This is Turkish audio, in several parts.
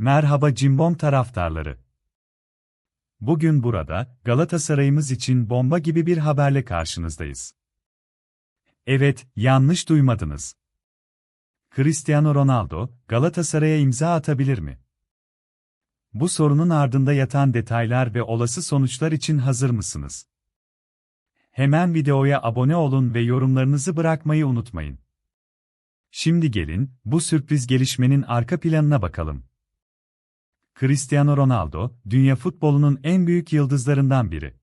Merhaba Cimbom taraftarları. Bugün burada, Galatasaray'ımız için bomba gibi bir haberle karşınızdayız. Evet, yanlış duymadınız. Cristiano Ronaldo, Galatasaray'a imza atabilir mi? Bu sorunun ardında yatan detaylar ve olası sonuçlar için hazır mısınız? Hemen videoya abone olun ve yorumlarınızı bırakmayı unutmayın. Şimdi gelin, bu sürpriz gelişmenin arka planına bakalım. Cristiano Ronaldo, dünya futbolunun en büyük yıldızlarından biri.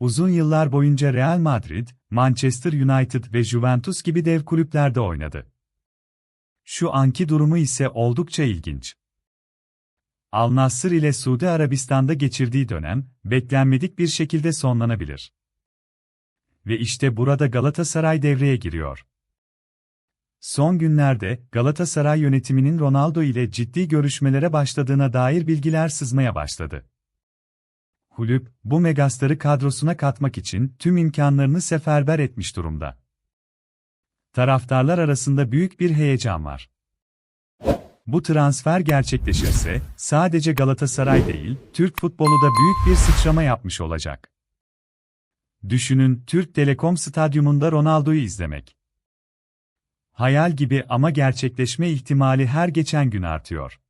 Uzun yıllar boyunca Real Madrid, Manchester United ve Juventus gibi dev kulüplerde oynadı. Şu anki durumu ise oldukça ilginç. Al Nassr ile Suudi Arabistan'da geçirdiği dönem, beklenmedik bir şekilde sonlanabilir. Ve işte burada Galatasaray devreye giriyor. Son günlerde Galatasaray yönetiminin Ronaldo ile ciddi görüşmelere başladığına dair bilgiler sızmaya başladı. Kulüp, bu megastarı kadrosuna katmak için tüm imkanlarını seferber etmiş durumda. Taraftarlar arasında büyük bir heyecan var. Bu transfer gerçekleşirse, sadece Galatasaray değil, Türk futbolu da büyük bir sıçrama yapmış olacak. Düşünün, Türk Telekom Stadyumunda Ronaldo'yu izlemek. Hayal gibi ama gerçekleşme ihtimali her geçen gün artıyor.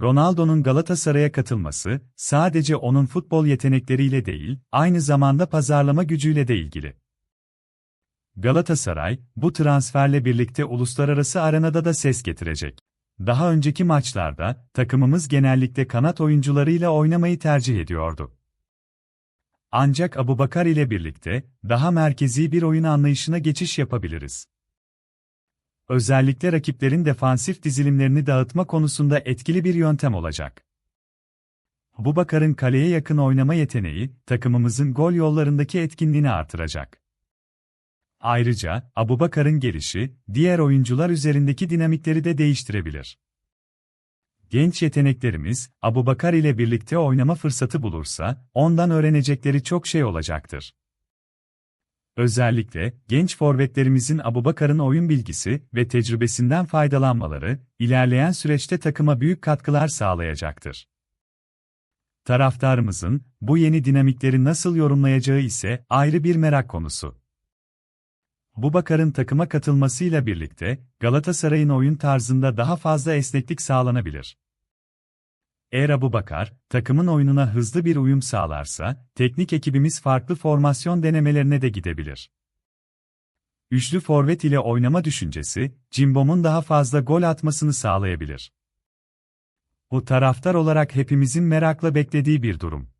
Ronaldo'nun Galatasaray'a katılması, sadece onun futbol yetenekleriyle değil, aynı zamanda pazarlama gücüyle de ilgili. Galatasaray, bu transferle birlikte uluslararası arenada da ses getirecek. Daha önceki maçlarda, takımımız genellikle kanat oyuncularıyla oynamayı tercih ediyordu. Ancak Abubakar ile birlikte, daha merkezi bir oyun anlayışına geçiş yapabiliriz. Özellikle rakiplerin defansif dizilimlerini dağıtma konusunda etkili bir yöntem olacak. Abubakar'ın kaleye yakın oynama yeteneği, takımımızın gol yollarındaki etkinliğini artıracak. Ayrıca, Abubakar'ın gelişi, diğer oyuncular üzerindeki dinamikleri de değiştirebilir. Genç yeteneklerimiz, Abubakar ile birlikte oynama fırsatı bulursa, ondan öğrenecekleri çok şey olacaktır. Özellikle, genç forvetlerimizin Abubakar'ın oyun bilgisi ve tecrübesinden faydalanmaları, ilerleyen süreçte takıma büyük katkılar sağlayacaktır. Taraftarımızın, bu yeni dinamikleri nasıl yorumlayacağı ise ayrı bir merak konusu. Bubakar'ın takıma katılmasıyla birlikte, Galatasaray'ın oyun tarzında daha fazla esneklik sağlanabilir. Eğer Abubakar, takımın oyununa hızlı bir uyum sağlarsa, teknik ekibimiz farklı formasyon denemelerine de gidebilir. Üçlü forvet ile oynama düşüncesi, Cimbom'un daha fazla gol atmasını sağlayabilir. Bu taraftar olarak hepimizin merakla beklediği bir durum.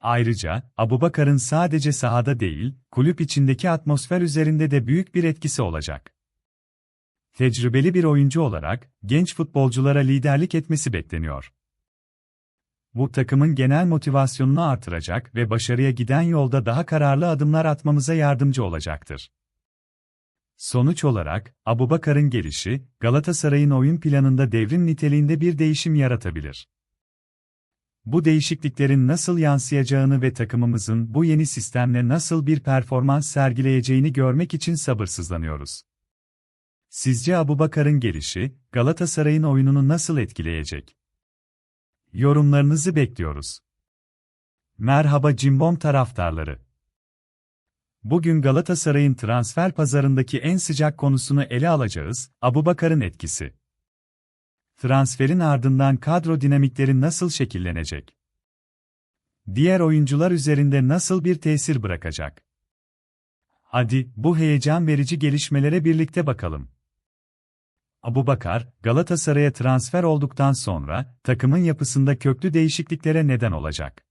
Ayrıca, Abubakar'ın sadece sahada değil, kulüp içindeki atmosfer üzerinde de büyük bir etkisi olacak. Tecrübeli bir oyuncu olarak, genç futbolculara liderlik etmesi bekleniyor. Bu takımın genel motivasyonunu artıracak ve başarıya giden yolda daha kararlı adımlar atmamıza yardımcı olacaktır. Sonuç olarak, Abubakar'ın gelişi, Galatasaray'ın oyun planında devrim niteliğinde bir değişim yaratabilir. Bu değişikliklerin nasıl yansıyacağını ve takımımızın bu yeni sistemle nasıl bir performans sergileyeceğini görmek için sabırsızlanıyoruz. Sizce Abubakar'ın gelişi, Galatasaray'ın oyununu nasıl etkileyecek? Yorumlarınızı bekliyoruz. Merhaba Cimbom taraftarları. Bugün Galatasaray'ın transfer pazarındaki en sıcak konusunu ele alacağız, Abubakar'ın etkisi. Transferin ardından kadro dinamikleri nasıl şekillenecek? Diğer oyuncular üzerinde nasıl bir tesir bırakacak? Hadi, bu heyecan verici gelişmelere birlikte bakalım. Abubakar, Galatasaray'a transfer olduktan sonra, takımın yapısında köklü değişikliklere neden olacak.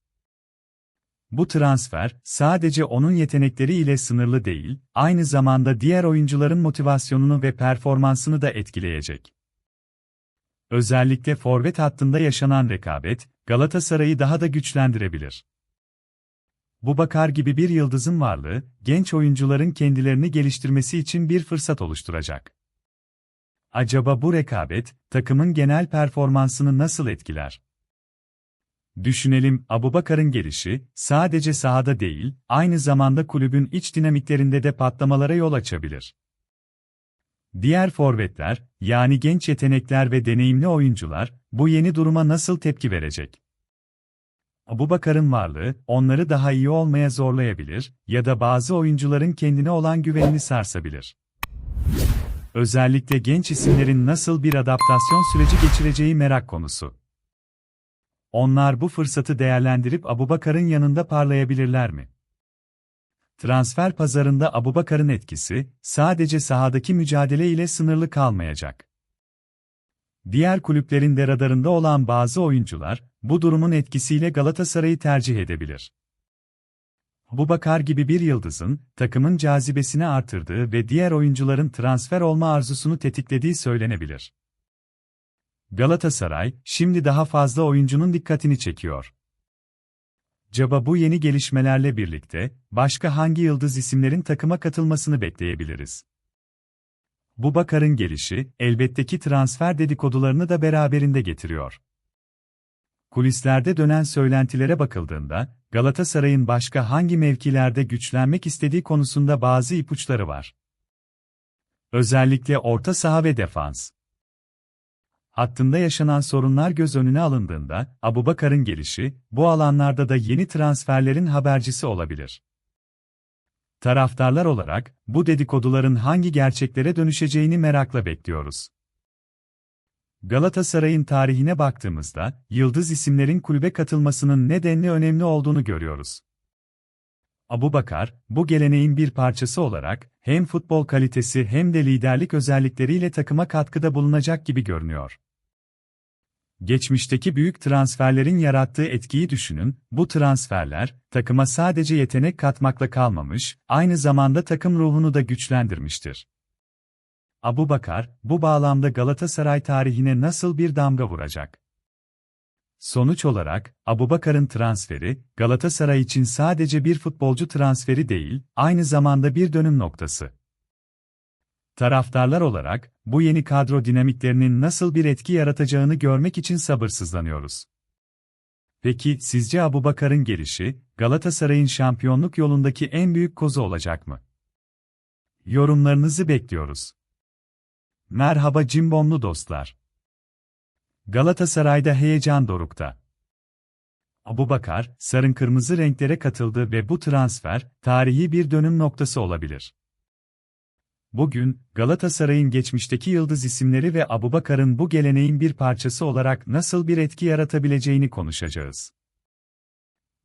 Bu transfer, sadece onun yetenekleri ile sınırlı değil, aynı zamanda diğer oyuncuların motivasyonunu ve performansını da etkileyecek. Özellikle forvet hattında yaşanan rekabet, Galatasaray'ı daha da güçlendirebilir. Bu Bakar gibi bir yıldızın varlığı, genç oyuncuların kendilerini geliştirmesi için bir fırsat oluşturacak. Acaba bu rekabet, takımın genel performansını nasıl etkiler? Düşünelim, Abubakar'ın gelişi, sadece sahada değil, aynı zamanda kulübün iç dinamiklerinde de patlamalara yol açabilir. Diğer forvetler, yani genç yetenekler ve deneyimli oyuncular, bu yeni duruma nasıl tepki verecek? Abubakar'ın varlığı, onları daha iyi olmaya zorlayabilir ya da bazı oyuncuların kendine olan güvenini sarsabilir. Özellikle genç isimlerin nasıl bir adaptasyon süreci geçireceği merak konusu. Onlar bu fırsatı değerlendirip Abubakar'ın yanında parlayabilirler mi? Transfer pazarında Abubakar'ın etkisi, sadece sahadaki mücadele ile sınırlı kalmayacak. Diğer kulüplerin de radarında olan bazı oyuncular, bu durumun etkisiyle Galatasaray'ı tercih edebilir. Abubakar gibi bir yıldızın, takımın cazibesini artırdığı ve diğer oyuncuların transfer olma arzusunu tetiklediği söylenebilir. Galatasaray, şimdi daha fazla oyuncunun dikkatini çekiyor. Caba bu yeni gelişmelerle birlikte, başka hangi yıldız isimlerin takıma katılmasını bekleyebiliriz? Bu Bakar'ın gelişi, elbette ki transfer dedikodularını da beraberinde getiriyor. Kulislerde dönen söylentilere bakıldığında, Galatasaray'ın başka hangi mevkilerde güçlenmek istediği konusunda bazı ipuçları var. Özellikle orta saha ve defans. Hattında yaşanan sorunlar göz önüne alındığında, Abubakar'ın gelişi, bu alanlarda da yeni transferlerin habercisi olabilir. Taraftarlar olarak, bu dedikoduların hangi gerçeklere dönüşeceğini merakla bekliyoruz. Galatasaray'ın tarihine baktığımızda, yıldız isimlerin kulübe katılmasının nedenli önemli olduğunu görüyoruz. Abu Bakar, bu geleneğin bir parçası olarak, hem futbol kalitesi hem de liderlik özellikleriyle takıma katkıda bulunacak gibi görünüyor. Geçmişteki büyük transferlerin yarattığı etkiyi düşünün, bu transferler, takıma sadece yetenek katmakla kalmamış, aynı zamanda takım ruhunu da güçlendirmiştir. Abu Bakar, bu bağlamda Galatasaray tarihine nasıl bir damga vuracak? Sonuç olarak, Abu Bakar'ın transferi, Galatasaray için sadece bir futbolcu transferi değil, aynı zamanda bir dönüm noktası. Taraftarlar olarak, bu yeni kadro dinamiklerinin nasıl bir etki yaratacağını görmek için sabırsızlanıyoruz. Peki, sizce Abu Bakar'ın gelişi, Galatasaray'ın şampiyonluk yolundaki en büyük kozu olacak mı? Yorumlarınızı bekliyoruz. Merhaba cimbomlu dostlar. Galatasaray'da heyecan dorukta. Abu Bakar, sarın kırmızı renklere katıldı ve bu transfer, tarihi bir dönüm noktası olabilir. Bugün, Galatasaray'ın geçmişteki yıldız isimleri ve Abubakar'ın bu geleneğin bir parçası olarak nasıl bir etki yaratabileceğini konuşacağız.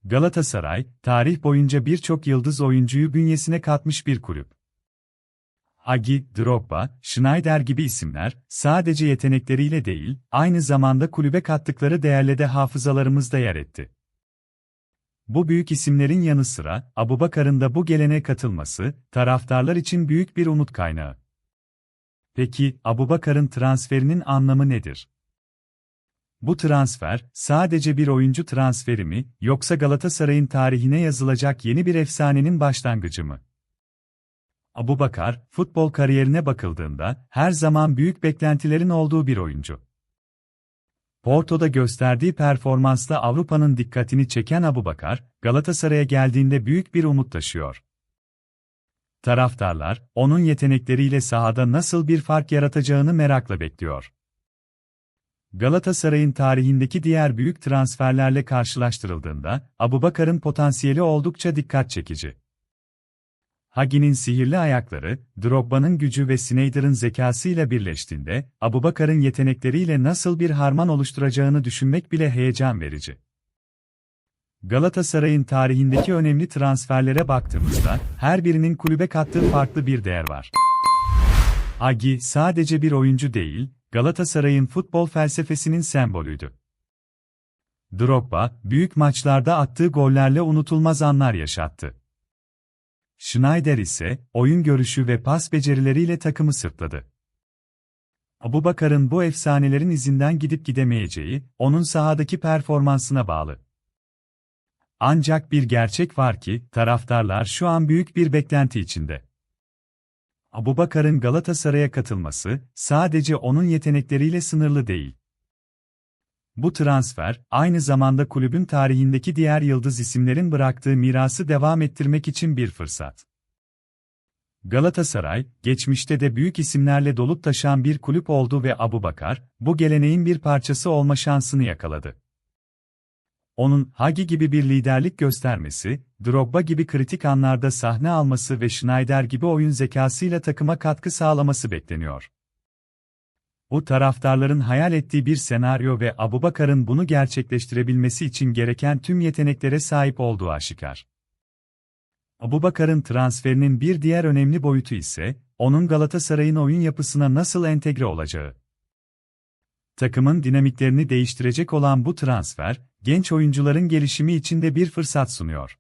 Galatasaray, tarih boyunca birçok yıldız oyuncuyu bünyesine katmış bir kulüp. Agi, Drogba, Schneider gibi isimler, sadece yetenekleriyle değil, aynı zamanda kulübe kattıkları değerle de hafızalarımızda yer etti. Bu büyük isimlerin yanı sıra, Abubakar'ın da bu gelene katılması, taraftarlar için büyük bir umut kaynağı. Peki, Abubakar'ın transferinin anlamı nedir? Bu transfer, sadece bir oyuncu transferi mi, yoksa Galatasaray'ın tarihine yazılacak yeni bir efsanenin başlangıcı mı? Abubakar, futbol kariyerine bakıldığında, her zaman büyük beklentilerin olduğu bir oyuncu. Porto'da gösterdiği performansla Avrupa'nın dikkatini çeken Abubakar, Galatasaray'a geldiğinde büyük bir umut taşıyor. Taraftarlar, onun yetenekleriyle sahada nasıl bir fark yaratacağını merakla bekliyor. Galatasaray'ın tarihindeki diğer büyük transferlerle karşılaştırıldığında, Abubakar'ın potansiyeli oldukça dikkat çekici. Hagi'nin sihirli ayakları, Drogba'nın gücü ve Sneijder'ın zekasıyla birleştiğinde, Abubakar'ın yetenekleriyle nasıl bir harman oluşturacağını düşünmek bile heyecan verici. Galatasaray'ın tarihindeki önemli transferlere baktığımızda, her birinin kulübe kattığı farklı bir değer var. Hagi sadece bir oyuncu değil, Galatasaray'ın futbol felsefesinin sembolüydü. Drogba, büyük maçlarda attığı gollerle unutulmaz anlar yaşattı. Schneider ise, oyun görüşü ve pas becerileriyle takımı sırtladı. Abubakar'ın bu efsanelerin izinden gidip gidemeyeceği, onun sahadaki performansına bağlı. Ancak bir gerçek var ki, taraftarlar şu an büyük bir beklenti içinde. Abubakar'ın Galatasaray'a katılması, sadece onun yetenekleriyle sınırlı değil. Bu transfer, aynı zamanda kulübün tarihindeki diğer yıldız isimlerin bıraktığı mirası devam ettirmek için bir fırsat. Galatasaray, geçmişte de büyük isimlerle dolup taşan bir kulüp oldu ve Abubakar, bu geleneğin bir parçası olma şansını yakaladı. Onun, Hagi gibi bir liderlik göstermesi, Drogba gibi kritik anlarda sahne alması ve Schneider gibi oyun zekasıyla takıma katkı sağlaması bekleniyor. Bu taraftarların hayal ettiği bir senaryo ve Abubakar'ın bunu gerçekleştirebilmesi için gereken tüm yeteneklere sahip olduğu aşikar. Abubakar'ın transferinin bir diğer önemli boyutu ise, onun Galatasaray'ın oyun yapısına nasıl entegre olacağı. Takımın dinamiklerini değiştirecek olan bu transfer, genç oyuncuların gelişimi için de bir fırsat sunuyor.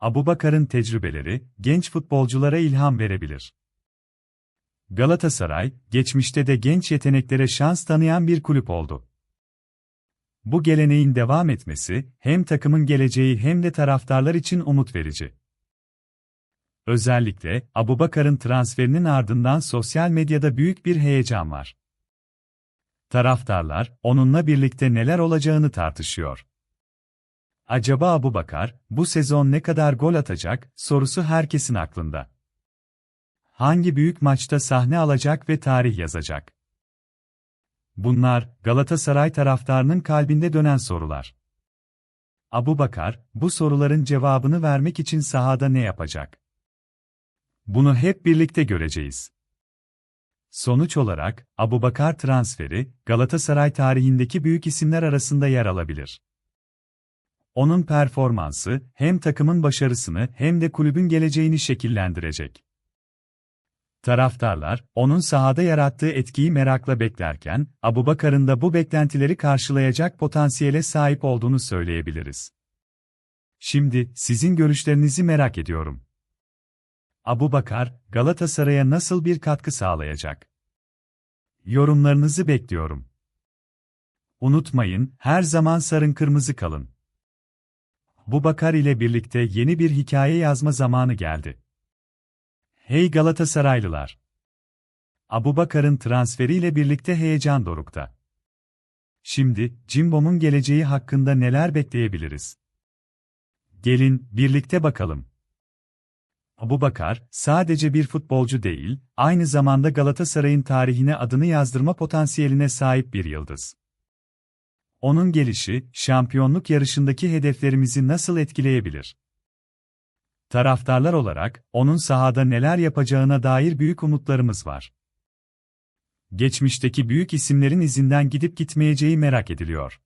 Abubakar'ın tecrübeleri, genç futbolculara ilham verebilir. Galatasaray, geçmişte de genç yeteneklere şans tanıyan bir kulüp oldu. Bu geleneğin devam etmesi, hem takımın geleceği hem de taraftarlar için umut verici. Özellikle, Abubakar'ın transferinin ardından sosyal medyada büyük bir heyecan var. Taraftarlar, onunla birlikte neler olacağını tartışıyor. Acaba Abubakar, bu sezon ne kadar gol atacak, sorusu herkesin aklında. Hangi büyük maçta sahne alacak ve tarih yazacak? Bunlar, Galatasaray taraftarının kalbinde dönen sorular. Abu Bakar, bu soruların cevabını vermek için sahada ne yapacak? Bunu hep birlikte göreceğiz. Sonuç olarak, Abu Bakar transferi, Galatasaray tarihindeki büyük isimler arasında yer alabilir. Onun performansı, hem takımın başarısını hem de kulübün geleceğini şekillendirecek. Taraftarlar, onun sahada yarattığı etkiyi merakla beklerken, Abubakar'ın da bu beklentileri karşılayacak potansiyele sahip olduğunu söyleyebiliriz. Şimdi, sizin görüşlerinizi merak ediyorum. Abubakar, Galatasaray'a nasıl bir katkı sağlayacak? Yorumlarınızı bekliyorum. Unutmayın, her zaman sarın kırmızı kalın. Bu Bakar ile birlikte yeni bir hikaye yazma zamanı geldi. Hey Galatasaraylılar! Abubakar'ın transferiyle birlikte heyecan dorukta. Şimdi, Cimbom'un geleceği hakkında neler bekleyebiliriz? Gelin, birlikte bakalım. Abubakar, sadece bir futbolcu değil, aynı zamanda Galatasaray'ın tarihine adını yazdırma potansiyeline sahip bir yıldız. Onun gelişi, şampiyonluk yarışındaki hedeflerimizi nasıl etkileyebilir? Taraftarlar olarak, onun sahada neler yapacağına dair büyük umutlarımız var. Geçmişteki büyük isimlerin izinden gidip gitmeyeceği merak ediliyor.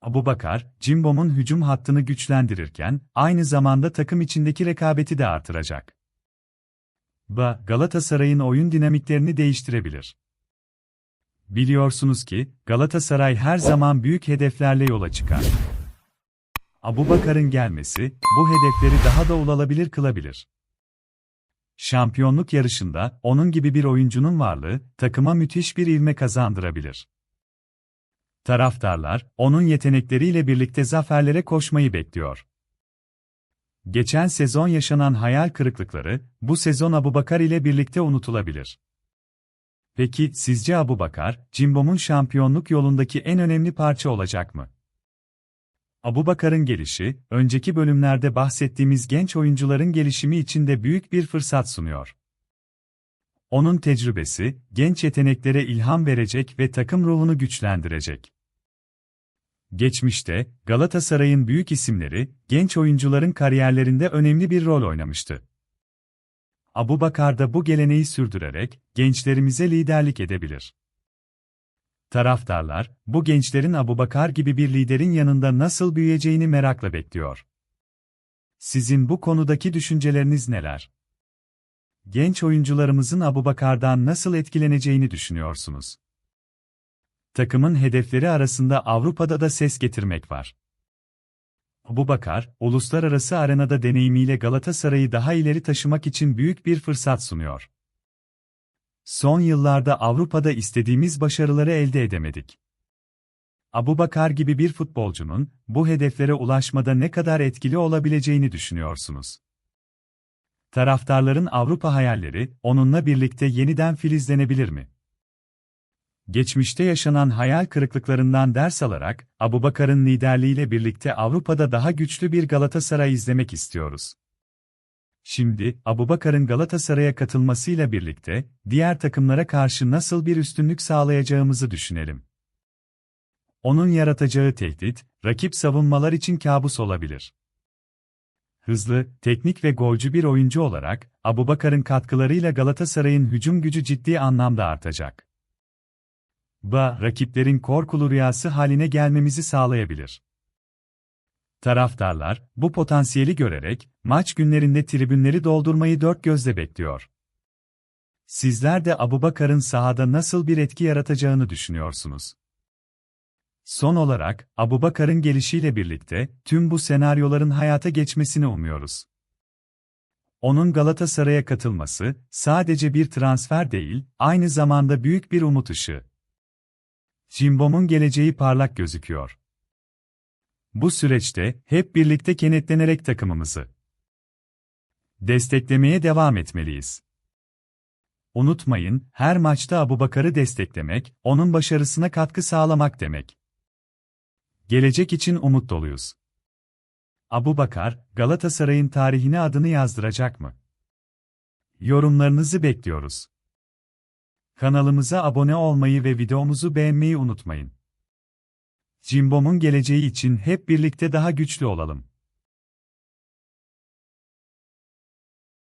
Abubakar, Cimbom'un hücum hattını güçlendirirken, aynı zamanda takım içindeki rekabeti de artıracak. Ba, Galatasaray'ın oyun dinamiklerini değiştirebilir. Biliyorsunuz ki, Galatasaray her zaman büyük hedeflerle yola çıkar. Abubakar'ın gelmesi, bu hedefleri daha da ulaşılabilir kılabilir. Şampiyonluk yarışında, onun gibi bir oyuncunun varlığı, takıma müthiş bir ivme kazandırabilir. Taraftarlar, onun yetenekleriyle birlikte zaferlere koşmayı bekliyor. Geçen sezon yaşanan hayal kırıklıkları, bu sezon Abubakar ile birlikte unutulabilir. Peki, sizce Abubakar, Cimbom'un şampiyonluk yolundaki en önemli parça olacak mı? Abubakar'ın gelişi, önceki bölümlerde bahsettiğimiz genç oyuncuların gelişimi için de büyük bir fırsat sunuyor. Onun tecrübesi, genç yeteneklere ilham verecek ve takım ruhunu güçlendirecek. Geçmişte, Galatasaray'ın büyük isimleri, genç oyuncuların kariyerlerinde önemli bir rol oynamıştı. Abu Bakar da bu geleneği sürdürerek, gençlerimize liderlik edebilir. Taraftarlar, bu gençlerin Abubakar gibi bir liderin yanında nasıl büyüyeceğini merakla bekliyor. Sizin bu konudaki düşünceleriniz neler? Genç oyuncularımızın Abubakar'dan nasıl etkileneceğini düşünüyorsunuz? Takımın hedefleri arasında Avrupa'da da ses getirmek var. Abubakar, uluslararası arenada deneyimiyle Galatasaray'ı daha ileri taşımak için büyük bir fırsat sunuyor. Son yıllarda Avrupa'da istediğimiz başarıları elde edemedik. Abubakar gibi bir futbolcunun bu hedeflere ulaşmada ne kadar etkili olabileceğini düşünüyorsunuz. Taraftarların Avrupa hayalleri onunla birlikte yeniden filizlenebilir mi? Geçmişte yaşanan hayal kırıklıklarından ders alarak Abubakar'ın liderliğiyle birlikte Avrupa'da daha güçlü bir Galatasaray izlemek istiyoruz. Şimdi, Abubakar'ın Galatasaray'a katılmasıyla birlikte, diğer takımlara karşı nasıl bir üstünlük sağlayacağımızı düşünelim. Onun yaratacağı tehdit, rakip savunmalar için kabus olabilir. Hızlı, teknik ve golcü bir oyuncu olarak, Abubakar'ın katkılarıyla Galatasaray'ın hücum gücü ciddi anlamda artacak. Ba, rakiplerin korkulu rüyası haline gelmemizi sağlayabilir. Taraftarlar, bu potansiyeli görerek, maç günlerinde tribünleri doldurmayı dört gözle bekliyor. Sizler de Abubakar'ın sahada nasıl bir etki yaratacağını düşünüyorsunuz. Son olarak, Abubakar'ın gelişiyle birlikte, tüm bu senaryoların hayata geçmesini umuyoruz. Onun Galatasaray'a katılması, sadece bir transfer değil, aynı zamanda büyük bir umut ışığı. Cimbom'un geleceği parlak gözüküyor. Bu süreçte, hep birlikte kenetlenerek takımımızı desteklemeye devam etmeliyiz. Unutmayın, her maçta Abubakar'ı desteklemek, onun başarısına katkı sağlamak demek. Gelecek için umut doluyuz. Abubakar, Galatasaray'ın tarihine adını yazdıracak mı? Yorumlarınızı bekliyoruz. Kanalımıza abone olmayı ve videomuzu beğenmeyi unutmayın. Cimbom'un geleceği için hep birlikte daha güçlü olalım.